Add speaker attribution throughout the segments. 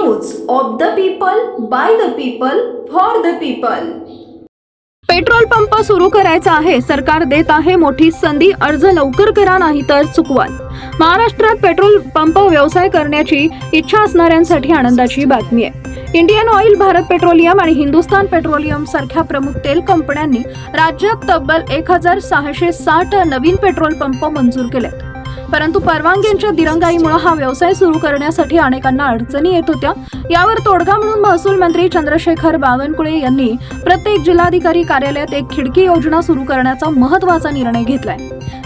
Speaker 1: News of the people by the people for the people
Speaker 2: petrol pump सुरू करायचा आहे. सरकार देत आहे मोठी संधी. अर्ज लवकर करा नाही तर चुकवाल. महाराष्ट्रात पेट्रोल पंप व्यवसाय करण्याची इच्छा असणाऱ्यांसाठी आनंदाची बातमी आहे. इंडियन ऑइल भारत पेट्रोलियम आणि हिंदुस्थान पेट्रोलियम सारख्या प्रमुख तेल कंपन्यांनी राज्यात तब्बल एक हजार सहाशे साठ नवीन पेट्रोल पंप मंजूर केलेत. परंतु परवानग्यांच्या दिरंगाईमुळे हा व्यवसाय सुरू करण्यासाठी अनेकांना अडचणी येत होत्या. यावर तोडगा म्हणून महसूल मंत्री चंद्रशेखर बावनकुळे यांनी प्रत्येक जिल्हाधिकारी कार्यालयात एक खिडकी योजना सुरू करण्याचा महत्त्वाचा निर्णय घेतलाय.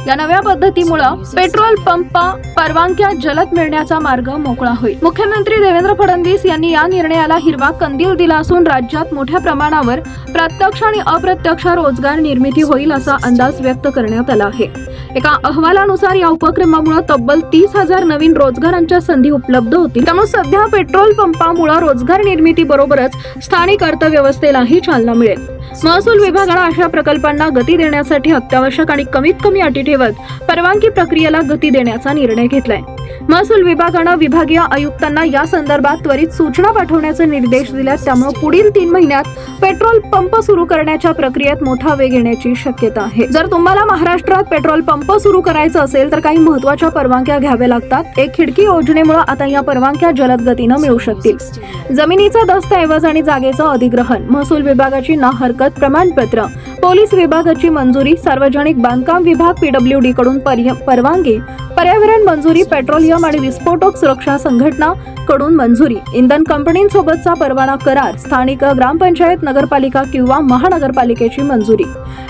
Speaker 2: या नव्या पद्धतीमुळे पेट्रोल पंपा परवानग्या जलद मिळण्याचा मार्ग मोकळा होईल. मुख्यमंत्री देवेंद्र फडणवीस यांनी या निर्णयाला हिरवा कंदील दिला असून राज्यात मोठ्या प्रमाणावर प्रत्यक्ष आणि अप्रत्यक्ष रोजगार निर्मिती होईल असा अंदाज व्यक्त करण्यात आला आहे. एका अहवालानुसार या उपक्रमामुळे तब्बल तीस हजार नवीन रोजगारांच्या संधी उपलब्ध होतील. त्यामुळे सध्या पेट्रोल पंपा यामुळे रोजगार निर्मिती बरोबरच स्थानिक अर्थव्यवस्थेलाही चालना मिळेल. महसूल विभागाला अशा प्रकल्पांना गती देण्यासाठी अत्यावश्यक आणि कमीत कमी अटी ठेवत परवानगी प्रक्रियेला गती देण्याचा निर्णय घेतलाय. महसूल विभागानं विभागीय आयुक्तांना या संदर्भात त्वरित सूचना पाठवण्याचे निर्देश दिल्यात. त्यामुळे पुढील तीन महिन्यात पेट्रोल पंप सुरू करण्याच्या प्रक्रियेत मोठा वेग येण्याची शक्यता आहे. जर तुम्हाला महाराष्ट्रात पेट्रोल पंप सुरू करायचं असेल तर काही महत्त्वाच्या परवानग्या घ्याव्या लागतात. एक खिडकी योजनेमुळे आता या परवानग्या जलद गतीनं मिळू शकतील. जमिनीचा दस्तऐवज आणि जागेचं अधिग्रहण महसूल विभागाची ना हरकत प्रमाणपत्र पोलीस विभागाची मंजुरी सार्वजनिक बांधकाम विभाग पीडब्ल्यूडी कडून पर्य- परवानगी पर्यावरण मंजुरी पेट्रोलियम आणि विस्फोटक सुरक्षा संघटना कडून मंजुरी. इंधन कंपनींसोबतचा परवाना करार स्थानिक ग्रामपंचायत नगरपालिका किंवा महानगरपालिकेची मंजुरी.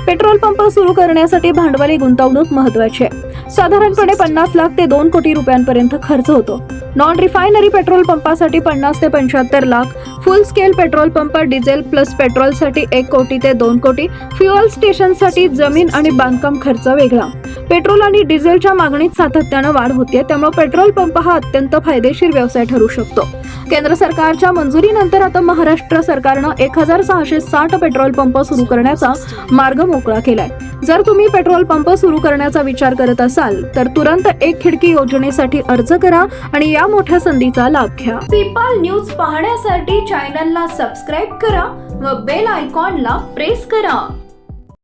Speaker 2: पेट्रोल पंप सुरू करण्यासाठी भांडवली गुंतवणूक महत्वाची आहे. साधारणपणे पन्नास लाख ते दोन कोटी रुपयांपर्यंत खर्च होतो. नॉन रिफायनरी पेट्रोल पंपासाठी पन्नास ते पंच्याहत्तर lakh full scale petrol pump diesel plus पेट्रोलसाठी एक कोटी ते दोन कोटी फ्युअल स्टेशनसाठी जमीन आणि बांधकाम खर्च वेगळा. पेट्रोल आणि डिझेलच्या मागणीत सातत्यानं वाढ होते त्यामुळे पेट्रोल पंप हा अत्यंत फायदेशीर व्यवसाय ठरू शकतो. केंद्र सरकारच्या मंजुरीनंतर आता महाराष्ट्र सरकारनं एक हजार सहाशे साठ पेट्रोल पंप सुरू करण्याचा मार्ग मोकळा केलाय. जर तुम्ही पेट्रोल पंप सुरू करण्याचा विचार करत असाल तर तुरंत एक खिडकी योजनेसाठी अर्ज करा आणि या मोठ्या संधीचा लाभ घ्या.
Speaker 1: पीपल न्यूज पाहण्यासाठी चॅनलला सबस्क्राईब करा व बेल आयकॉनला प्रेस करा.